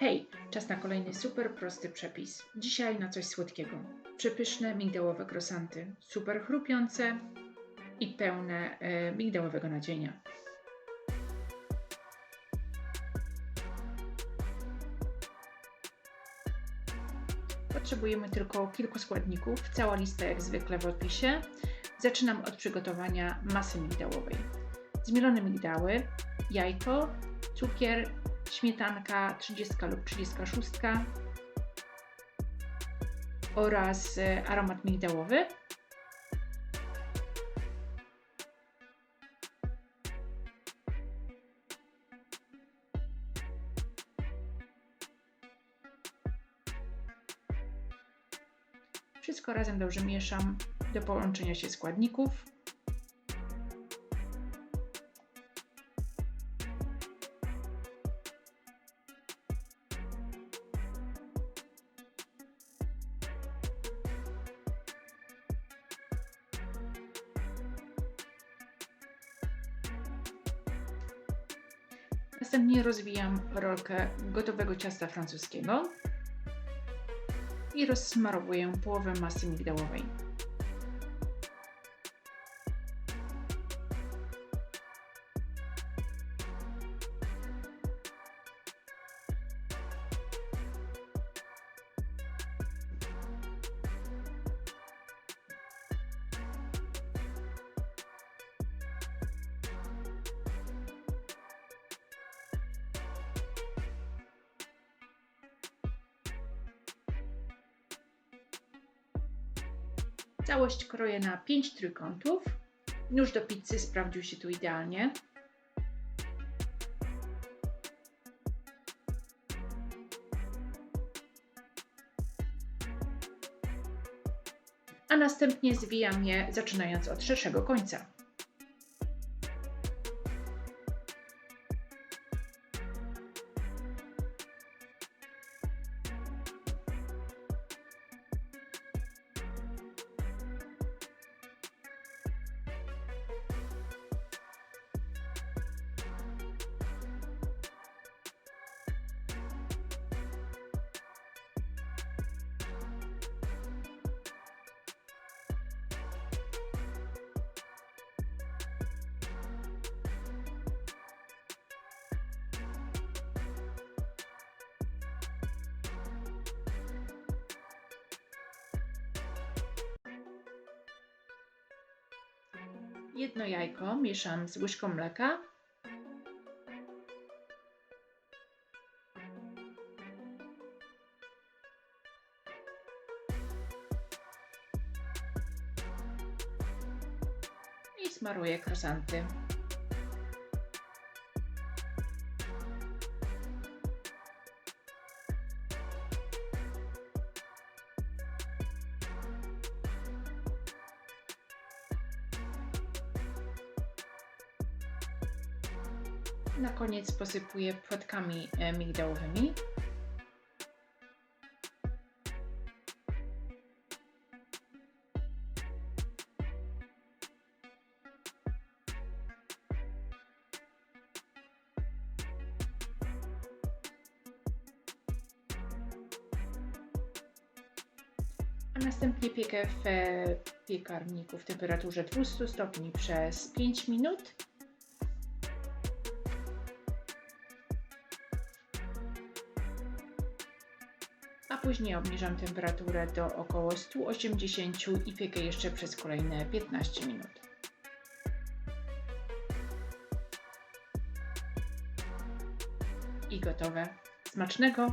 Hej, czas na kolejny super prosty przepis. Dzisiaj na coś słodkiego. Przepyszne migdałowe krosanty, super chrupiące i pełne e, migdałowego nadzienia. Potrzebujemy tylko kilku składników, cała lista jak zwykle w opisie. Zaczynam od przygotowania masy migdałowej. Zmielone migdały, jajko, cukier, śmietanka 30 lub 36 oraz e, aromat migdałowy. Wszystko razem dobrze mieszam do połączenia się składników. Następnie rozwijam rolkę gotowego ciasta francuskiego i rozsmarowuję połowę masy migdałowej. Całość kroję na 5 trójkątów. Nóż do pizzy sprawdził się tu idealnie. A następnie zwijam je zaczynając od szerszego końca. Jedno jajko mieszam z łyżką mleka. I smaruję krosanty. Na koniec posypuję płatkami e, migdałowymi. Następnie piekę w e, piekarniku w temperaturze 200 stopni przez 5 minut. Później obniżam temperaturę do około 180 i piekę jeszcze przez kolejne 15 minut. I gotowe. Smacznego!